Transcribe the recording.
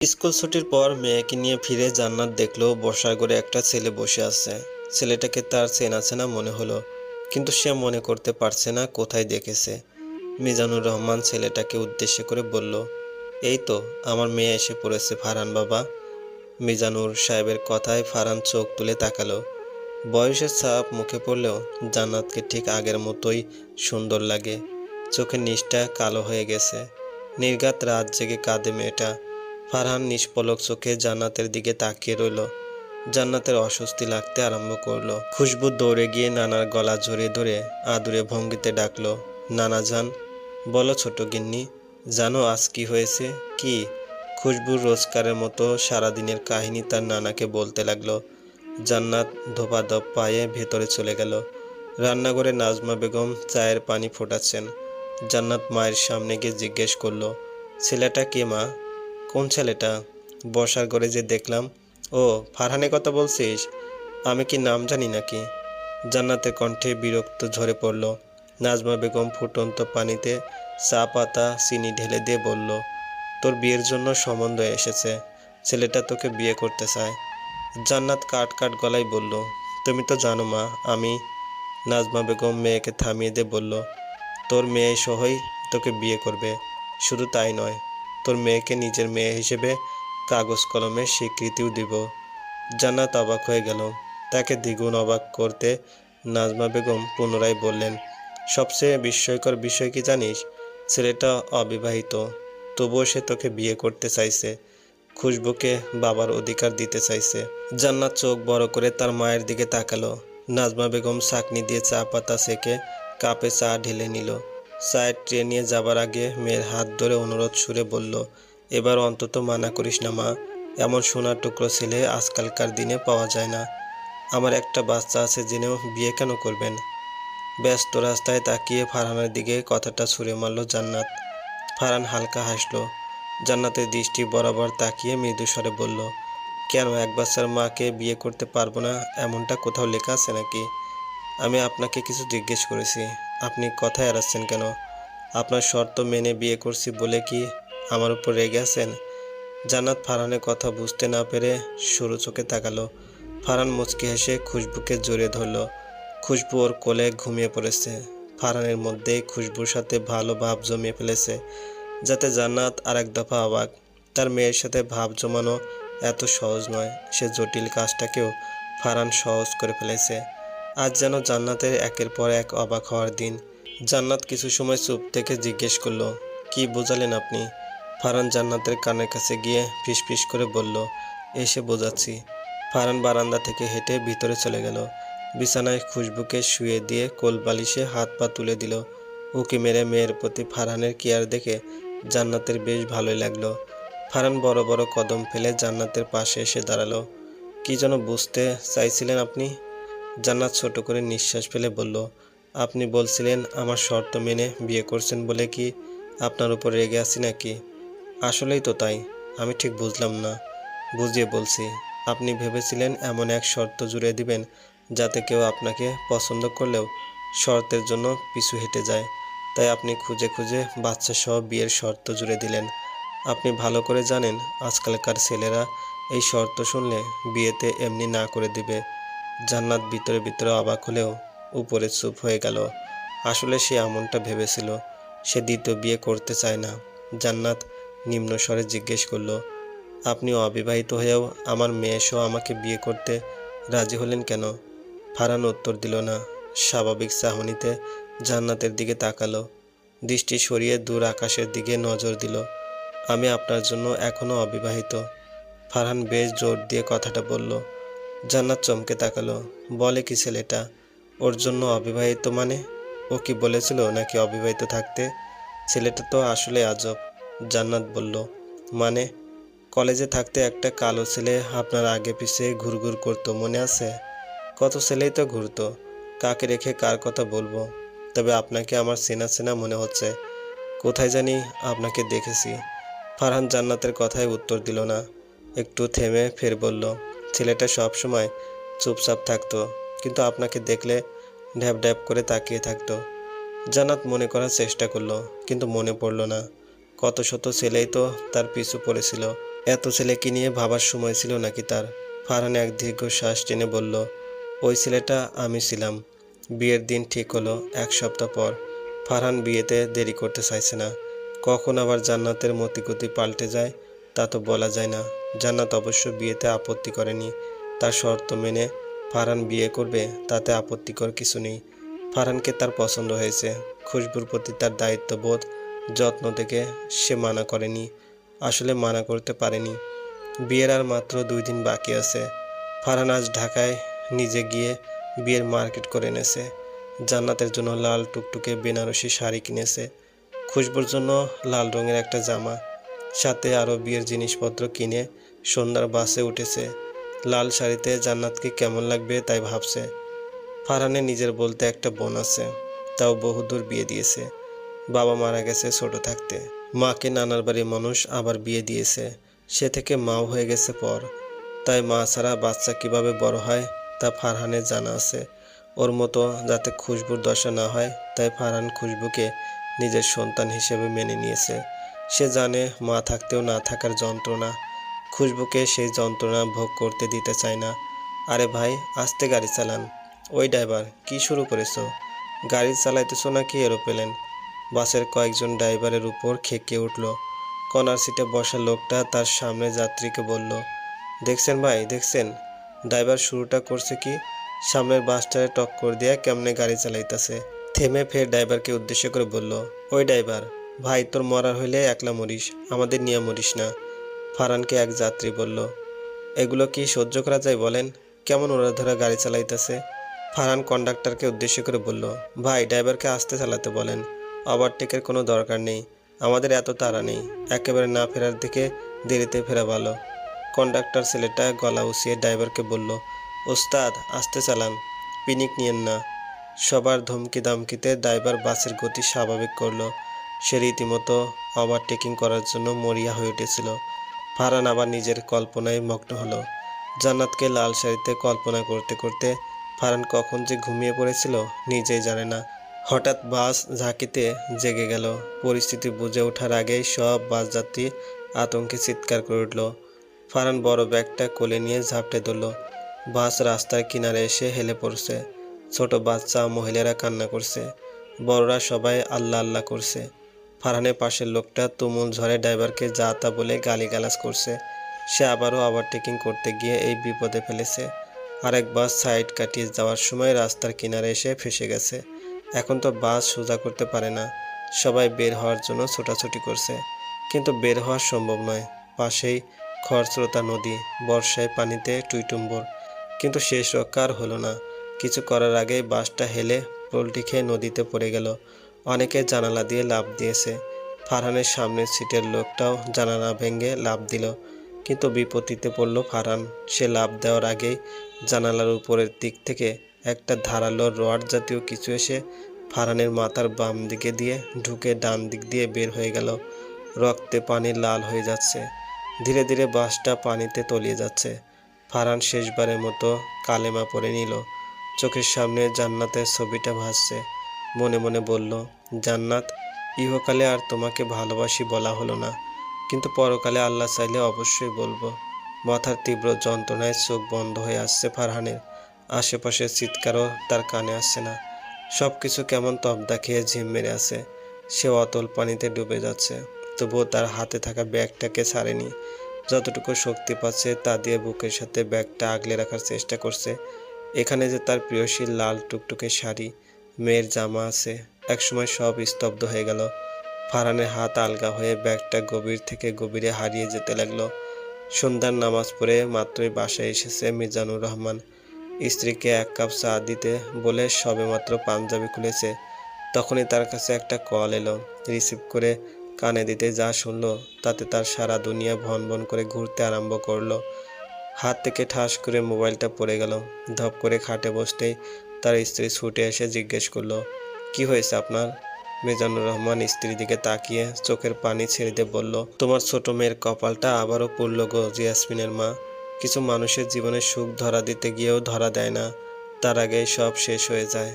School ছুটির পর মেয়েকে নিয়ে ফিরে জান্নাত দেখল বসার ঘরে একটা ছেলে বসে আছে। ছেলেটাকে তার চেনা চেনা মনে হলো, কিন্তু সে মনে করতে পারছে না কোথায় দেখেছে। মিজানুর রহমান ছেলেটাকে উদ্দেশ্য করে বলল, এই তো, আমার মেয়ে এসে পড়েছে ফারহান বাবা। মিজানুর সাহেবের কথায় ফারহান চোখ তুলে তাকালো। বয়সের ছাপ মুখে পড়লেও জান্নাতকে ঠিক আগের মতোই সুন্দর লাগে। চোখের নিচটা কালো হয়ে গেছে। নির্ঘাত রাত জেগে কাঁদে মেয়েটা। ফারহান নিষ্পলক চোখে জান্নাতের দিকে তাকিয়ে রইল। জান্নাতের অস্বস্তি লাগতে আরম্ভ করল। খুশবু দৌড়ে গিয়ে নানার গলা জড়িয়ে ধরে আদুরে ভঙ্গিতে ডাকলো, নানা যান বলো ছোট গিন্নি, জানো আজ কি হয়েছে? কি? খুশবুর রোজকারের মতো সারাদিনের কাহিনী তার নানাকে বলতে লাগল। জান্নাত ধোপাধপ পায়ে ভেতরে চলে গেল। রান্নাঘরে নাজমা বেগম চায়ের পানি ফোটাচ্ছেন। জান্নাত মায়ের সামনে গিয়ে জিজ্ঞেস করল, ছেলেটা কে মা? কোন ছেলেটা? বসার ঘরে যে দেখলাম, ও, ফারহানের কথা বলছিস? আমি কি নাম জানি নাকি? জান্নাতের কণ্ঠে বিরক্ত ঝরে পড়ল। নাজমা বেগম ফুটন্ত পানিতে চা, পাতা, চিনি ঢেলে দিয়ে বলল, তোর বিয়ের জন্য সম্বন্ধ এসেছে। ছেলেটা তোকে বিয়ে করতে চায়। জান্নাত কাট কাট গলায় বলল, তুমি তো জানো মা, আমি নাজমা বেগম মেয়েকে থামিয়ে দিয়ে বলল, তোর মেয়ে সহই তোকে বিয়ে করবে। শুধু তাই নয় তোর মেয়েকে নিজের মেয়ে হিসেবে কাগজ কলমে স্বীকৃতিও দিব। জান্নাত অবাক হয়ে গেল। তাকে দ্বিগুণ অবাক করতে নাজমা বেগম পুনরায় বললেন, সবচেয়ে বিস্ময়কর বিষয় কি জানিস? ছেলেটা অবিবাহিত। তবুও সে তোকে বিয়ে করতে চাইছে। খুশবুকে বাবার অধিকার দিতে চাইছে। জান্নাত চোখ বড় করে তার মায়ের দিকে তাকালো। নাজমা বেগম চাকনি দিয়ে চা পাতা সেকে কাপে চা ঢেলে নিল। চায়ের ট্রে নিয়ে যাবার আগে মেয়ের হাত ধরে অনুরোধ সুরে বলল, এবার অন্তত মানা করিস না মা। এমন সোনার টুকরো ছেলে আজকালকার দিনে পাওয়া যায় না। আমার একটা বাচ্চা আছে জেনেও বিয়ে কেন করবেন? ব্যস্ত রাস্তায় তাকিয়ে ফারহানের দিকে কথাটা ছুঁড়ে মারল জান্নাত। ফারহান হালকা হাসল। জান্নাতের দৃষ্টি বরাবর তাকিয়ে মৃদু স্বরে বলল, কেন এক বাচ্চার মাকে বিয়ে করতে পারব না? এমনটা কোথাও লেখা আছে নাকি? আমি আপনাকে কিছু জিজ্ঞেস করেছি। আপনি কথা এড়াচ্ছেন কেন? আপনার শর্ত মেনে বিয়ে করছি বলে কি আমার উপর রেগে আছেন? জান্নাত ফারহানের কথা বুঝতে না পেরে সরু চোখে তাকালো। ফারহান মুচকি হেসে খুশবুকে জড়িয়ে ধরলো। খুশবু ওর কোলে ঘুমিয়ে পড়েছে। ফারহানের মধ্যেই খুশবুর সাথে ভালো ভাব জমিয়ে ফেলেছে, যাতে জান্নাত আর এক দফা অবাক। তার মেয়ের সাথে ভাব জমানো এত সহজ নয়, সে জটিল কাজটাকেও ফারহান সহজ করে ফেলেছে। আজ যেন জান্নাতের একের পর এক অবাক হওয়ার দিন। জান্নাত কিছু সময় চুপ থেকে জিজ্ঞেস করল, কি বোঝালেন আপনি? ফারান জান্নাতের কানের কাছে গিয়ে ফিসফিস করে বলল, এসে বোঝাচ্ছি। ফারান বারান্দা থেকে হেঁটে ভিতরে চলে গেল। বিছানায় খুশবুকে শুয়ে দিয়ে কোল বালিশে হাত পা তুলে দিল। উকি মেরে মেয়ের প্রতি ফারহানের কেয়ার দেখে জান্নাতের বেশ ভালোই লাগল। ফারান বড় বড় কদম ফেলে জান্নাতের পাশে এসে দাঁড়াল। কি যেন বুঝতে চাইছিলেন আপনি? জান্নাত ছোট করে নিঃশ্বাস ফেলে বলল, আপনি বলছিলেন আমার শর্ত মেনে বিয়ে করছেন বলে কি আপনার উপর রেগে আছি নাকি? আসলেই তো তাই, আমি ঠিক বুঝলাম না। বুঝিয়ে বলছি, আপনি ভেবেছিলেন এমন এক শর্ত জুড়ে দিবেন যাতে কেউ আপনাকে পছন্দ করলেও শর্তের জন্য পিছু হেঁটে যায়। তাই আপনি খুঁজে খুঁজে বাচ্চা সহ বিয়ের শর্ত জুড়ে দিলেন। আপনি ভালো করে জানেন, আজকালকার ছেলেরা এই শর্ত শুনলে বিয়েতে এমনি না করে দিবে। জান্নাত ভিতরে ভিতরে অবাক হলেও উপরে চুপ হয়ে গেল। আসলে সে এমনটা ভেবেছিল, সে দ্বিতীয় বিয়ে করতে চায় না। জান্নাত নিম্ন স্বরে জিজ্ঞেস করল, আপনি অবিবাহিত হয়েও আমার মেয়ে সহ আমাকে বিয়ে করতে রাজি হলেন কেন? ফারহান উত্তর দিল, না, স্বাভাবিক চাহনিতে জান্নাতের দিকে তাকালো। দৃষ্টি সরিয়ে দূর আকাশের দিকে নজর দিল। আমি আপনার জন্য এখনও অবিবাহিত। ফারহান বেশ জোর দিয়ে কথাটা বলল জান্নাত চমকে তাকালো। বলে, কি ছেলেটা? ওর জন্য অবিবাহিত মানে? ও কি বলেছিল নাকি অবিবাহিত থাকতে? ছেলেটা তো আসলে আজব। জান্নাত বলল মানে কলেজে থাকতে একটা কালো ছেলে আপনার আগে পিছে ঘুরঘুর করতো, মনে আছে? কত ছেলেই তো ঘুরতো। কাকে রেখে কার কথা বলব? তবে আপনাকে আমার চেনা চেনা মনে হচ্ছে। কোথায় জানি আপনাকে দেখেছি। ফারহান জান্নাতের কথায় উত্তর দিল না। একটু থেমে ফের বলল ছেলেটা সব সময় চুপচাপ থাকতো, কিন্তু আপনাকে দেখলে ঢ্যাপ ঢ্যাপ করে তাকিয়ে থাকতো। জান্নাত মনে করার চেষ্টা করল, কিন্তু মনে পড়ল না। কত শত ছেলেই তো তার পিছু পড়েছিল। এত ছেলেকে নিয়ে ভাবার সময় ছিল নাকি তার? ফারহান এক দীর্ঘ শ্বাস টেনে বলল, ওই ছেলেটা আমি ছিলাম। বিয়ের দিন ঠিক হলো এক সপ্তাহ পর। ফারহান বিয়েতে দেরি করতে চাইছে না। কখন আবার জান্নাতের মতিগতি পাল্টে যায় তা তো বলা যায় না। জান্নাত অবশ্য বিয়েতে আপত্তি করেনি। তার শর্ত মেনে ফারহান বিয়ে করবে, তাতে আপত্তিকর কিছু নেই। ফারহানকে তার পছন্দ হয়েছে। খুশবুর প্রতি তার দায়িত্ববোধ, যত্ন থেকে সে মানা করেনি, আসলে মানা করতে পারেনি। বিয়ের আর মাত্র দুই দিন বাকি আছে। ফারহান আজ ঢাকায় নিজে গিয়ে বিয়ের মার্কেট করে এনেছে। জান্নাতের জন্য লাল টুকটুকে বেনারসি শাড়ি কিনেছে। খুশবুর জন্য লাল রঙের একটা জামা, সাথে আরও বিয়ের জিনিসপত্র কিনে সন্ধ্যার বাসে উঠেছে। লাল শাড়িতে জান্নাতকে কেমন লাগবে তাই ভাবছে। ফারহানের নিজের বলতে একটা বোন আছে, তাও বহুদূর বিয়ে দিয়েছে। বাবা মারা গেছে ছোট থাকতে। মাকে নানার বাড়ির মানুষ আবার বিয়ে দিয়েছে। সে থেকে মাও হয়ে গেছে পর। তাই মা ছাড়া বাচ্চা কীভাবে বড় হয় তা ফারহানের জানা আছে। ওর মতো যাতে খুশবুর দশা না হয়, তাই ফারহান খুশবুকে নিজের সন্তান হিসেবে মেনে নিয়েছে। সে জানে মা থাকতেও না থাকার যন্ত্রণা। খুশবুকে সেই যন্ত্রণা ভোগ করতে দিতে চায় না। আরে ভাই, আস্তে গাড়ি চালান। ওই ড্রাইভার, কি শুরু করেছ? গাড়ি চালাইতেছো নাকি এরোপ্লেন? বাসের কয়েকজন ড্রাইভারের উপর খেকে উঠল। কর্নার সিটে বসা লোকটা তার সামনে যাত্রীকে বলল, দেখছেন ভাই, দেখছেন? ড্রাইভার শুরুটা করছে কি? সামনের বাসটারে টক্কর দিয়ে কেমনে গাড়ি চালাইতেছে? থেমে ফের ড্রাইভারকে উদ্দেশ্য করে বলল, ওই ড্রাইভার, ভাই তোর মরার হইলে একলা মরিস, আমাদের নিয়ে মরিস না। ফারানকে এক যাত্রী বলল, এগুলো কি সহ্য করা যায় বলেন? কেমন ওরা ধরা গাড়ি চালাইতেছে? ফারহান কন্ডাক্টরকে উদ্দেশ্য করে বলল, ভাই, ড্রাইভারকে আসতে চালাতে বলেন। ওভারটেকের কোনো দরকার নেই। আমাদের এত তাড়া নেই। একেবারে না ফেরার দিকে দেরিতে ফেরা ভালো। কন্ডাক্টর ছেলেটা গলা উঁচিয়ে ড্রাইভারকে বলল, ওস্তাদ, আসতে চালান। পিনিক নিয়েন না। সবার ধমকি দামকিতে ড্রাইভার বাসের গতি স্বাভাবিক করল। সে রীতিমতো ওভারটেকিং করার জন্য মরিয়া হয়ে উঠেছিল। ফারহান আবার নিজের কল্পনায় মগ্ন হলো। জান্নাতকে লাল শাড়িতে কল্পনা করতে করতে ফারহান কখন যে ঘুমিয়ে পড়েছিল নিজেই জানে না। হঠাৎ বাস ঝাঁকিতে জেগে গেল। পরিস্থিতি বুঝে ওঠার আগেই সব বাস যাত্রী আতঙ্কে চিৎকার করে উঠল। ফারহান বড় ব্যাগটা কোলে নিয়ে ঝাপটে ধরল। বাস রাস্তার কিনারে এসে হেলে পড়ছে। ছোট বাচ্চা মহিলারা কান্না করছে। বড়রা সবাই আল্লাহ আল্লাহ করছে। ফারহানের পাশের লোকটা তুমুল ঝড়ে ড্রাইভারকে যা তা বলে গালিগালাজ করছে। সে আবারও ওভারটেকিং করতে গিয়ে এই বিপদে ফেলেছে। আরেক বাস সাইড কাটিয়ে যাওয়ার সময় রাস্তার কিনারে এসে ফেসে গেছে। এখন তো বাস সোজা করতে পারে না। সবাই বের হওয়ার জন্য ছোটাছুটি করছে। কিন্তু বের হওয়া সম্ভব নয়। পাশেই খরস্রোতা নদী, বর্ষায় পানিতে টুইটুম্বর। কিন্তু শেষ রক্ষা আর হলো না। কিছু করার আগেই বাসটা হেলে পোলটি খেয়ে নদীতে পড়ে গেল। অনেকে জানালা দিয়ে লাফ দিয়েছে। ফারহানের সামনের সিটের লোকটাও জানালা ভেঙে লাফ দিল। কিন্তু বিপত্তিতে পড়ল ফারহান। সে লাফ দেওয়ার আগেই জানালার উপরের দিক থেকে একটা ধারালো রড জাতীয় কিছু এসে ফারহানের মাথার বাম দিকে দিয়ে ঢুকে ডান দিক দিয়ে বের হয়ে গেল। রক্তে পানি লাল হয়ে যাচ্ছে। ধীরে ধীরে বাসটা পানিতে তলিয়ে যাচ্ছে। ফারহান শেষবারের মতো কালেমা পরে নিল। চোখের সামনে জান্নাতের ছবিটা ভাসছে। মনে মনে বলল, জান্নাত, ইহকালে আর তোমাকে ভালোবাসি বলা হলো না। কিন্তু পরকালে আল্লাহ চাইলে অবশ্যই বলব, মাথার তীব্র যন্ত্রণায় চোখ বন্ধ হয়ে আসছে ফারহানের। আশেপাশে চিৎকারও তার কানে আসছে না। সব কিছু কেমন তবদা খেয়ে ঝিম মেরে আছে। সে অতল পানিতে ডুবে যাচ্ছে। তবুও তার হাতে থাকা ব্যাগটাকে ছাড়েনি। যতটুকু শক্তি পাচ্ছে তা দিয়ে বুকের সাথে ব্যাগটা আগলে রাখার চেষ্টা করছে। এখানে যে তার প্রিয়শী লাল টুকটুকে শাড়ি মেয়ের জামা আছে। একসময় সব স্তব্ধ হয়ে গেল। ফারহানের হাত আলগা হয়ে ব্যাগটা গভীর থেকে গভীরে হারিয়ে যেতে লাগল। সন্ধ্যার নামাজ পড়ে মাত্রই বাসায় এসেছে মিজানুর রহমান। স্ত্রীকে এক কাপ চা দিতে বলে সবেমাত্র পাঞ্জাবি খুলেছে। তখনই তার কাছে একটা কল এলো। রিসিভ করে কানে দিতে যা শুনলো, তাতে তার সারা দুনিয়া ভন ভন করে ঘুরতে আরম্ভ করল। হাত থেকে ঠাস করে মোবাইলটা পড়ে গেল। ধপ করে খাটে বসতেই তার স্ত্রী ছুটে এসে জিজ্ঞেস করল, কি হয়েছে আপনার? মিজানুর রহমান স্ত্রীর দিকে তাকিয়ে চোখের পানি ছেড়ে দিয়ে বলল, তোমার ছোট মেয়ের কপালটা আবারও পড়ল গো জিয়াসমিনের মা। কিছু মানুষের জীবনে সুখ ধরা দিতে গিয়েও ধরা দেয় না। তার আগে সব শেষ হয়ে যায়।